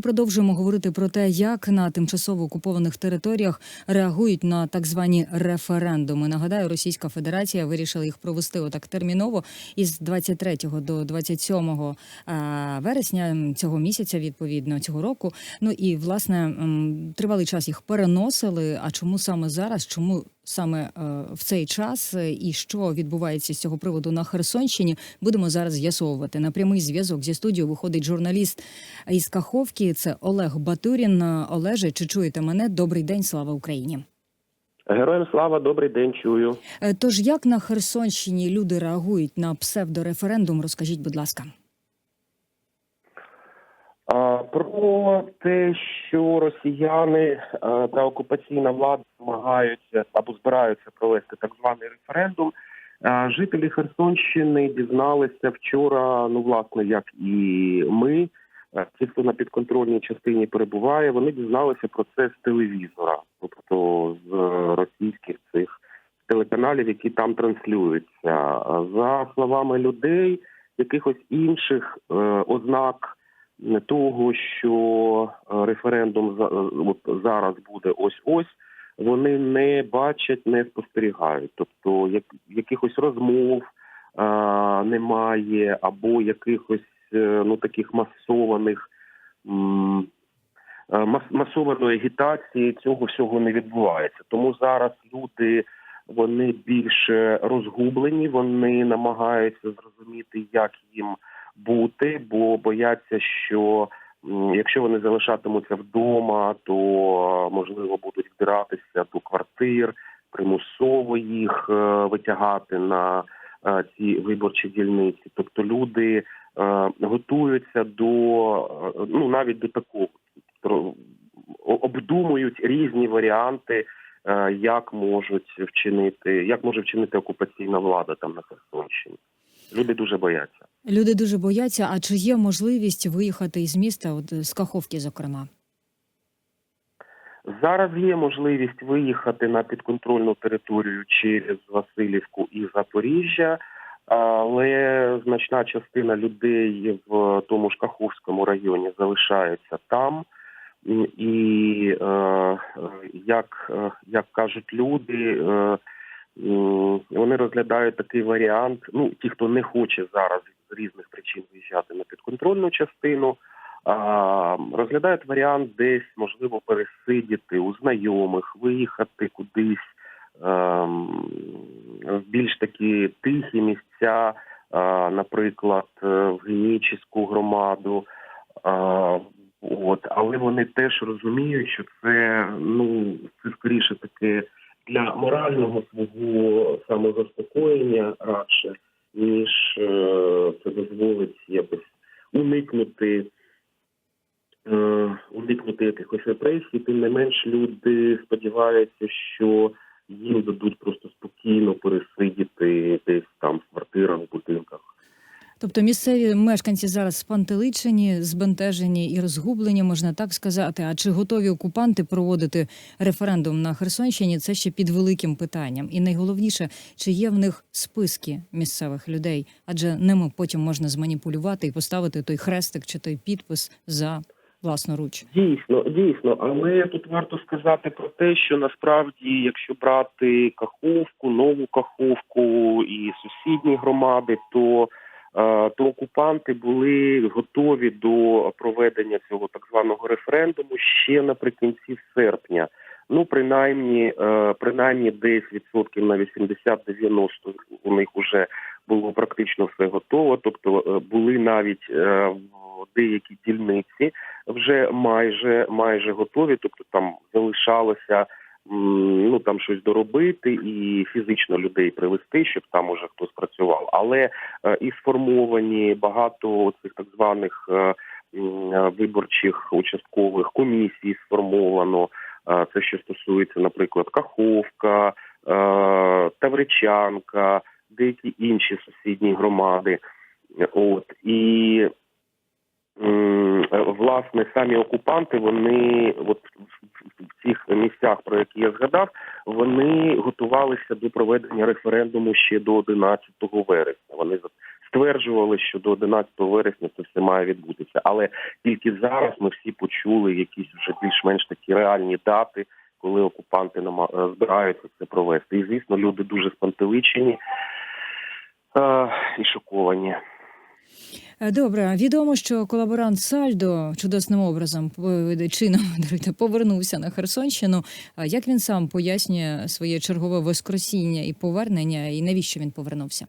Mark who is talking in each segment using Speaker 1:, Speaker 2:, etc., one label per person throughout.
Speaker 1: продовжуємо говорити про те, як на тимчасово окупованих територіях реагують на так звані референдуми. Нагадаю, Російська Федерація вирішила їх провести отак терміново із 23 до 27 е, вересня цього місяця, відповідно цього року. Ну і власне тривалий час їх переносили. А чому саме зараз? Чому саме е, в цей час е, і що відбувається з цього приводу на Херсонщині? Будемо зараз з'ясовувати. На прямий зв'язок зі студією виходить журналіст із Каховки. Це Олег Батурін. Олеже, чи чуєте мене? Добрий день, слава Україні.
Speaker 2: Героям слава, добрий день, чую.
Speaker 1: Е, Тож як на Херсонщині люди реагують на псевдореферендум? Розкажіть, будь ласка.
Speaker 2: Про те, що росіяни та окупаційна влада намагаються або збираються провести так званий референдум. Жителі Херсонщини дізналися вчора, ну власне, як і ми, ті, хто на підконтрольній частині перебуває, вони дізналися про це з телевізора, тобто з російських цих телеканалів, які там транслюються. За словами людей, якихось інших е, ознак. Того, що е, референдум е, зараз буде ось ось, вони не бачать, не спостерігають. Тобто, як якихось розмов е, немає, або якихось е, ну таких масованих м, е, мас- масованої агітації цього всього не відбувається. Тому зараз люди вони більше розгублені, вони намагаються зрозуміти, як їм бути, бо бояться, що якщо вони залишатимуться вдома, то е, можливо будуть вдиратися до квартир, примусово їх е, витягати на е, ці виборчі дільниці. Тобто люди готуються до ну навіть до такого обдумують різні варіанти, як можуть вчинити, як може вчинити окупаційна влада там на Херсонщині. Люди дуже бояться.
Speaker 1: Люди дуже бояться. А чи є можливість виїхати із міста, от з Каховки, зокрема?
Speaker 2: Зараз є можливість виїхати на підконтрольну територію через Васильівку і Запоріжжя, але значна частина людей в тому ж Каховському районі залишається там. І е, як, е, як кажуть люди, е, вони розглядають такий варіант. Ну, ті, хто не хоче зараз з різних причин виїжджати на підконтрольну частину, розглядають варіант десь можливо пересидіти у знайомих, виїхати кудись ем, в більш такі тихі місця, наприклад, е, в Генічеську громаду. От, але вони теж розуміють, що це ну це скоріше таке для морального свого самозаспокоєння радше, ніж е, це дозволить якось уникнути е, уникнути якихось репресій. Тим не менш, люди сподіваються, що їм дадуть просто спокійно пересидіти десь там в квартирах, в будинках.
Speaker 1: Тобто місцеві мешканці зараз спантеличені, збентежені і розгублені, можна так сказати. А чи готові окупанти проводити референдум на Херсонщині? Це ще під великим питанням. І найголовніше, чи є в них списки місцевих людей, адже ними потім можна зманіпулювати і поставити той хрестик чи той підпис за власноруч.
Speaker 2: Дійсно, дійсно, але тут варто сказати про те, що насправді, якщо брати Каховку, нову Каховку і сусідні громади, то то окупанти були готові до проведення цього так званого референдуму ще наприкінці серпня. Ну, принаймні, е, принаймні десь відсотків на 80-90 у них вже було практично все готово. Тобто е, були навіть е, деякі дільниці вже майже майже готові. Тобто там залишалося ну там щось доробити і фізично людей привести, щоб там уже хтось працював. Але е, і сформовані багато цих так званих е, е, виборчих участкових комісій сформовано. Це що стосується, наприклад, Каховка, Тавричанка, деякі інші сусідні громади. От і власне самі окупанти, вони от в- цих місцях, про які я згадав, вони готувалися до проведення референдуму ще до 11 вересня. Вони стверджували, що до 11 вересня це все має відбутися. Але тільки зараз ми всі почули якісь вже більш-менш такі реальні дати, коли окупанти е, збираються це провести. І звісно, люди дуже спантеличені е, і шоковані.
Speaker 1: Е, Добре, відомо, що колаборант Сальдо чудесним образом е, чином повернувся на Херсонщину. Як він сам пояснює своє чергове воскресіння і повернення, і навіщо він повернувся?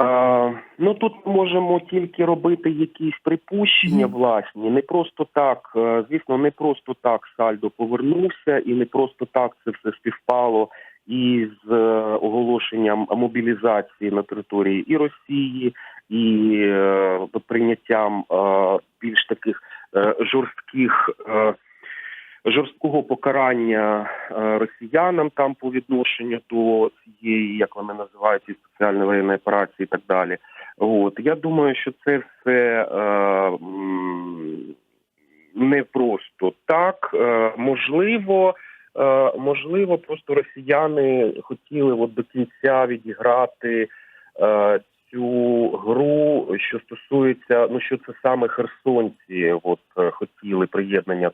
Speaker 2: Е, ну тут можемо тільки робити якісь припущення власні. Не просто так, е, звісно, не просто так Сальдо повернувся, і не просто так це все співпало із е, оголошенням мобілізації на території і Росії, і е, прийняттям е, більш таких жорстких. Жорсткого покарання росіянам там по відношенню до цієї, як вони називають, цієї спеціальної воєнної операції, і так далі. От я думаю, що це все е, не просто так. Е, можливо, можливо, просто росіяни хотіли от до кінця відіграти е, цю гру, що стосується, ну що це саме херсонці, от е, хотіли приєднання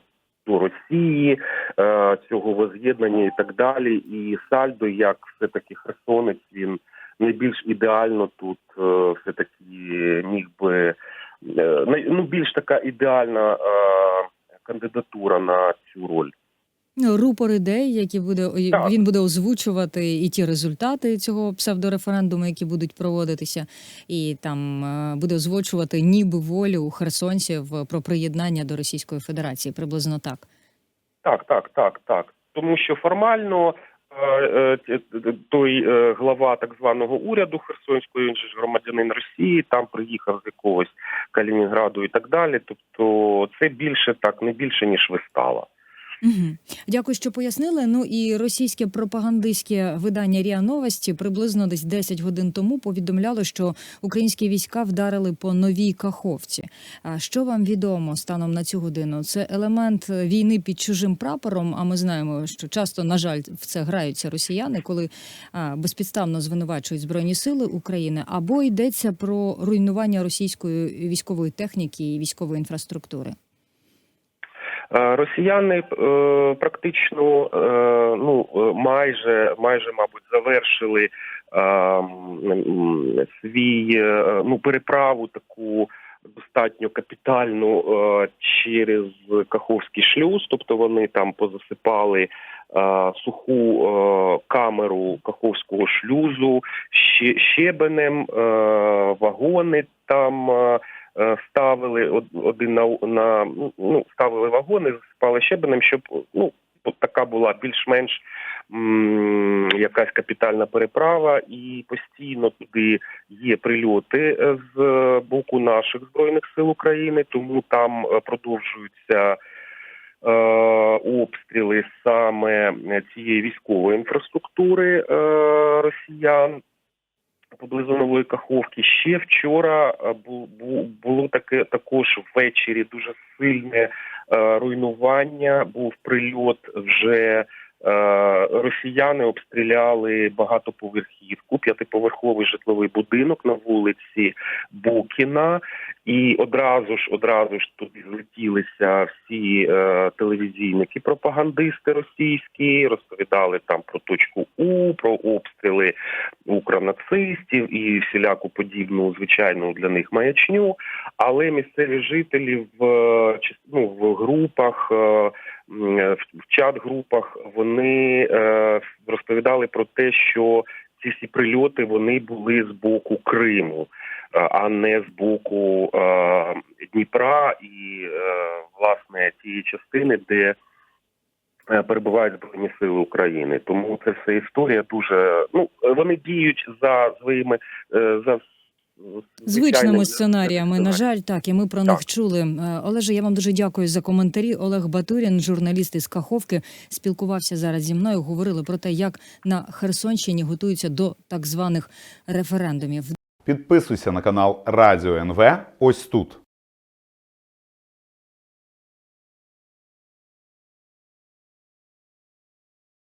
Speaker 2: до Росії, е, цього воз'єднання і так далі. І Сальдо, як все таки херсонець, він найбільш ідеально тут е, все таки міг би е, ну більш така ідеальна е, кандидатура на цю роль.
Speaker 1: Ну, Рупор ідей, які буде
Speaker 2: Так.
Speaker 1: він буде озвучувати і ті результати цього псевдореферендуму, які будуть проводитися, і там е, буде озвучувати ніби волю херсонців про приєднання до Російської Федерації. Приблизно так.
Speaker 2: Так, так, так, так. Тому що формально е, е, той е, глава так званого уряду Херсонського, він же ж громадянин Росії, там приїхав з якогось Калінінграду і так далі. Тобто це більше так, не більше ніж вистава.
Speaker 1: Угу. Дякую, що пояснили. Ну і російське пропагандистське видання РІА Новості приблизно десь 10 годин тому повідомляло, що українські війська вдарили по новій Каховці. А що вам відомо станом на цю годину? Це елемент війни під чужим прапором. А ми знаємо, що часто, на жаль, в це граються росіяни, коли а, безпідставно звинувачують збройні сили України, або йдеться про руйнування російської військової техніки і військової інфраструктури.
Speaker 2: Е, Росіяни е, практично е, ну майже майже мабуть завершили свій ну переправу таку достатньо капітальну через Каховський шлюз, тобто вони там позасипали суху камеру Каховського шлюзу ще щебенем, вагони там. Е, ставили од- один на, на ну ставили вагони, засипали щебенем, щоб ну така була більш-менш якась капітальна переправа, і постійно туди є прильоти е, з боку наших збройних сил України, тому там е, продовжуються. Обстріли саме цієї військової інфраструктури росіян поблизу Нової Каховки. Ще вчора е, бу- бу- було таке також ввечері дуже сильне е, руйнування. Був прильот вже. Е, Росіяни обстріляли багатоповерхівку, п'ятиповерховий житловий будинок на вулиці Букіна, і одразу ж одразу ж туди злетілися всі е, телевізійники, пропагандисти російські, розповідали там про точку У, про обстріли укронацистів і всіляку подібну звичайну для них маячню. Але місцеві жителі в ну, в групах. е, В в чат-групах вони е, розповідали про те, що ці всі прильоти вони були з боку Криму, е, а не з боку е, Дніпра і е, власне тієї частини, де е, перебувають збройні сили України. Тому це все історія дуже ну вони діють за своїми е, за
Speaker 1: Звичними сценаріями, на жаль, так і ми про них чули. Е, Олеже, я вам дуже дякую за коментарі. Олег Батурін, журналіст із Каховки, спілкувався зараз зі мною. Говорили про те, як на Херсонщині готуються до так званих референдумів.
Speaker 3: Підписуйся на канал Радіо НВ ось тут.